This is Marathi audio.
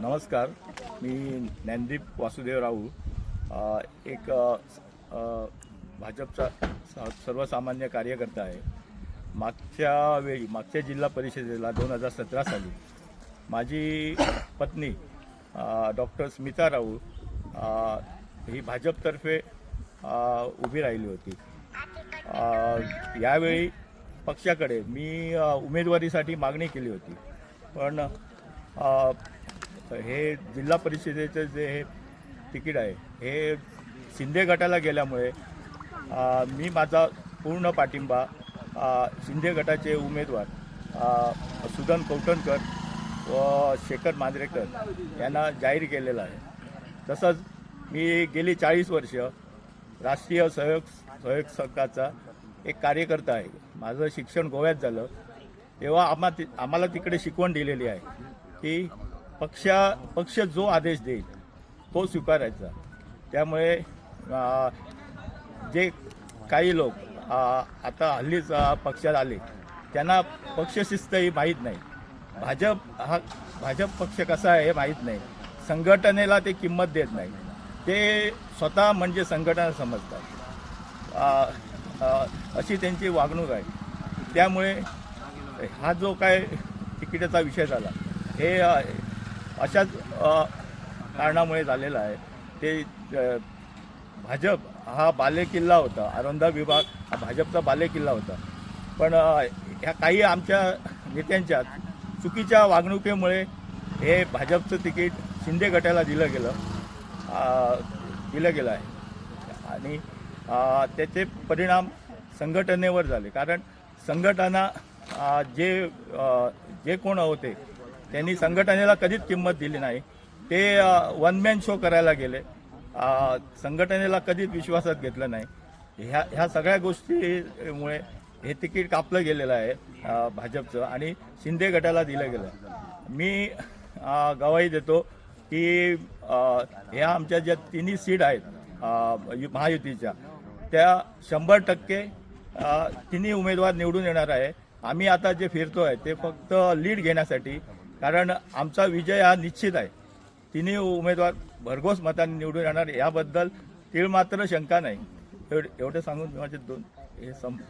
नमस्कार. मी ज्ञानदीप वासुदेव राऊ एक भाजपचा स- सर्वसामान्य कार्यकर्ता आहे. मागच्या वेळी मागच्या जिल्हा परिषदेला दोन हजार सतरा साली माझी पत्नी डॉक्टर स्मिता राऊ ही भाजपतर्फे उभी राहिली होती. यावेळी पक्षाकडे मी उमेदवारीसाठी मागणी केली होती. पण हे जिल्हा परिषदेचं जे हे तिकीट आहे हे शिंदे गटाला गेल्यामुळे मी माझा पूर्ण पाठिंबा शिंदे गटाचे उमेदवार सुदन कौटणकर व शेखर मांजरेकर यांना जाहीर केलेला आहे. तसंच मी गेली चाळीस वर्ष राष्ट्रीय सहयोग सहयोग संघाचा एक कार्यकर्ता आहे. माझं शिक्षण गोव्यात झालं. तेव्हा आम्हा ति आम्हाला तिकडे शिकवण दिलेली आहे की पक्षा पक्ष जो आदेश देईल तो स्वीकारायचा. त्यामुळे जे काही लोक आता हल्लीच पक्षात आले त्यांना पक्षशिस्त ही माहीत नाही. भाजप हा भाजप पक्ष कसा आहे हे माहीत नाही. संघटनेला ते किंमत देत नाही. ते स्वतः म्हणजे संघटना समजतात. अशी त्यांची वागणूक आहे. त्यामुळे हा जो काय तिकिटाचा विषय झाला हे अशाच कारणामुळे झालेलं आहे. ते भाजप हा बालेकिल्ला होता. आरोंदा विभाग हा भाजपचा बालेकिल्ला होता. पण ह्या काही आमच्या नेत्यांच्या चुकीच्या वागणुकीमुळे हे भाजपचं तिकीट शिंदे गटाला दिलं गेलं दिलं गेलं आहे. आणि त्याचे परिणाम संघटनेवर झाले. कारण संघटना जे जे कोण होते त्यांनी संघटनेला कधीच किंमत दिली नाही. ते वन मॅन शो करायला गेले. संघटनेला कधीच विश्वासात घेतलं नाही. ह्या ह्या सगळ्या गोष्टीमुळे हे तिकीट कापलं गेलेलं आहे भाजपचं आणि शिंदे गटाला दिलं गेलं. मी गवाही देतो की ह्या आमच्या ज्या तिन्ही सीट आहेत यु- महायुतीच्या त्या शंभर टक्के तिन्ही उमेदवार निवडून येणार आहे. आम्ही आता जे फिरतो आहे ते फक्त लीड घेण्यासाठी कारण आमचा विजय हा निश्चित आहे. तिन्ही उमेदवार भरघोस मतांनी निवडून येणार. याबद्दल तीळ मात्र शंका नाही. एवढे एवढे सांगून माझे दोन हे संप